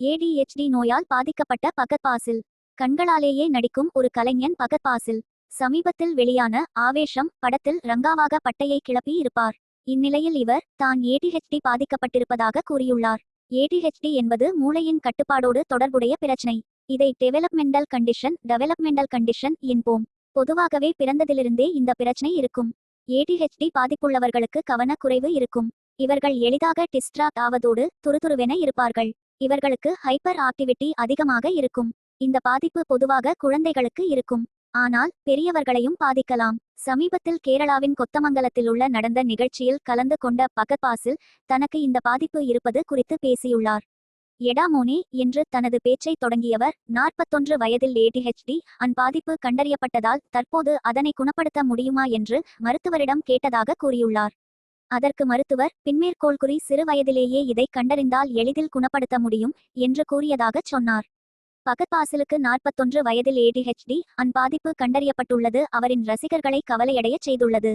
ஏடிஎச்டி நோயால் பாதிக்கப்பட்ட பகத் பாசில் கண்களாலேயே நடிக்கும் ஒரு கலைஞன் பகத் பாசில் சமீபத்தில் வெளியான ஆவேஷம் படத்தில் ரங்காவாக பட்டையை கிளப்பி இருப்பார். இந்நிலையில் இவர் தான் ஏடிஹெச்டி பாதிக்கப்பட்டிருப்பதாக கூறியுள்ளார். ஏடிஹெச்டி என்பது மூளையின் கட்டுப்பாடோடு தொடர்புடைய பிரச்சனை. இதை டெவலப்மெண்டல் கண்டிஷன் டெவலப்மெண்டல் கண்டிஷன் என்போம். பொதுவாகவே பிறந்ததிலிருந்தே இந்த பிரச்சனை இருக்கும். ஏடிஹெச்டி பாதிப்புள்ளவர்களுக்கு கவனக்குறைவு இருக்கும். இவர்கள் எளிதாக டிஸ்ட்ராக்ட் ஆவதோடு துருதுருவென இருப்பார்கள். இவர்களுக்கு ஹைப்பர் ஆக்டிவிட்டி அதிகமாக இருக்கும். இந்த பாதிப்பு பொதுவாக குழந்தைகளுக்கு இருக்கும். ஆனால் பெரியவர்களையும் பாதிக்கலாம். சமீபத்தில் கேரளாவின் கொத்தமங்கலத்தில் உள்ள நடந்த நிகழ்ச்சியில் கலந்து கொண்ட பகத்பாசில் தனக்கு இந்த பாதிப்பு இருப்பது குறித்து பேசியுள்ளார். எடாமோனே என்று தனது பேச்சை தொடங்கியவர் நாற்பத்தொன்று வயதில் ஏடிஹெச்டி அன் பாதிப்பு கண்டறியப்பட்டதால் தற்போது அதனை குணப்படுத்த முடியுமா என்று மருத்துவரிடம் கேட்டதாக கூறியுள்ளார். அதற்கு மருத்துவர் பின்மேற்கோள் குறி சிறு வயதிலேயே இதை கண்டறிந்தால் எளிதில் குணப்படுத்த முடியும் என்று கூறியதாகச் சொன்னார். பகத்பாசிலுக்கு நாற்பத்தொன்று வயதில் ஏடிஹெச்டி அன் பாதிப்பு கண்டறியப்பட்டுள்ளது. அவரின் ரசிகர்களை கவலையடையச் செய்துள்ளது.